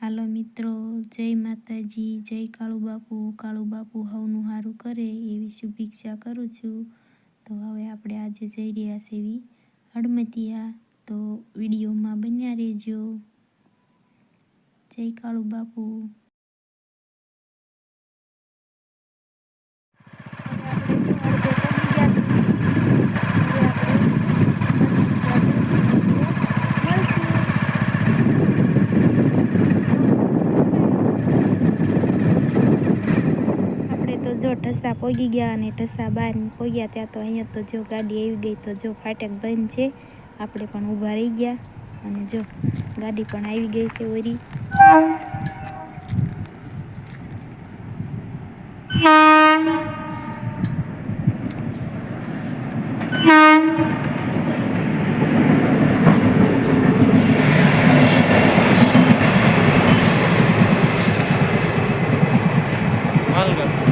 હાલો મિત્રો, જય માતાજી, જય કાળુ બાપુ કાળુ બાપુ હવનું સારું કરે એવી શુભેચ્છા કરું છું. તો હવે આપણે આજે જઈ રહ્યા છે એવી હડમતિયા તો વિડીયોમાં બન્યા રહેજો. જય કાળુ બાપુ આપણે તો જો ઠસ્સા પોગી ગયા અને ઠસ્સા બહાર પોગ્યા ત્યાં તો અહીંયા તો જો ગાડી આવી ગઈ તો જો ફાટક બંધ છે. આપણે પણ ઊભા રહી ગયા અને જો ગાડી પણ આવી ગઈ છે ઓરી. માલગામ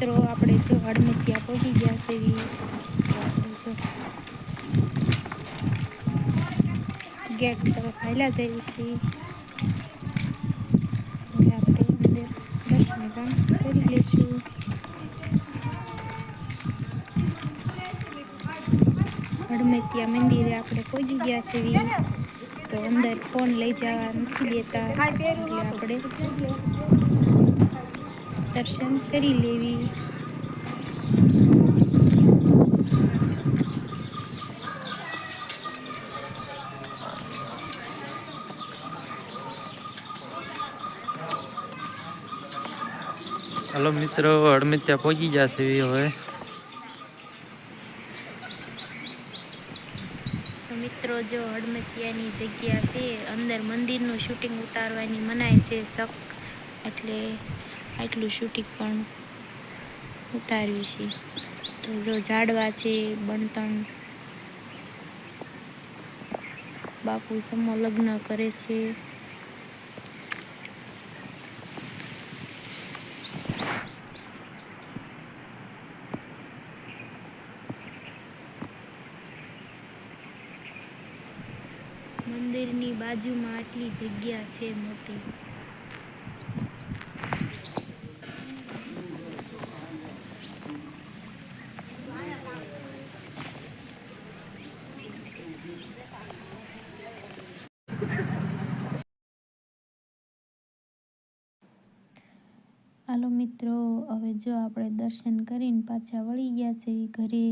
તો જો હડમતિયા પહોંચી ગયા છે એવી ગેટ તરફ હાલ્યા જઈએ છીએ. આપણે અંદર દર્શન કરી લઈશું. હડમતિયા મંદિરે આપણે પહોંચી ગયા છે તો અંદર ફોન લઈ જવા નથી દેતા. આપણે દર્શન કરી લેવી. હાલો મિત્રો હડમિત્યા પહોંચી જશે હવે. મિત્રો, જો હડમતિયાની જગ્યા છે, અંદર મંદિરનું શૂટિંગ ઉતારવાની મનાય છે શક, એટલે આટલું શૂટિંગ પણ ઉતાર્યું છે. તો જો ઝાડવા છે, બણતણ, બાપુ સમો લગ્ન કરે છે. મંદિરની બાજુમાં આટલી જગ્યા છે મોટી. હાલો મિત્રો, હવે જો આપણે દર્શન કરીને પાછા વળી ગયા છે ઘરે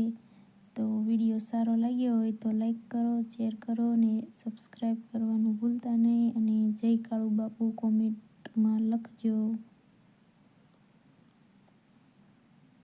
તો વીડિયો સારો લાગ્યો હોય તો લાઈક કરો, શેર કરો ને સબસ્ક્રાઈબ કરવાનું ભૂલતા નહીં. અને જય કાળુ બાપુ કોમેન્ટમાં લખજો.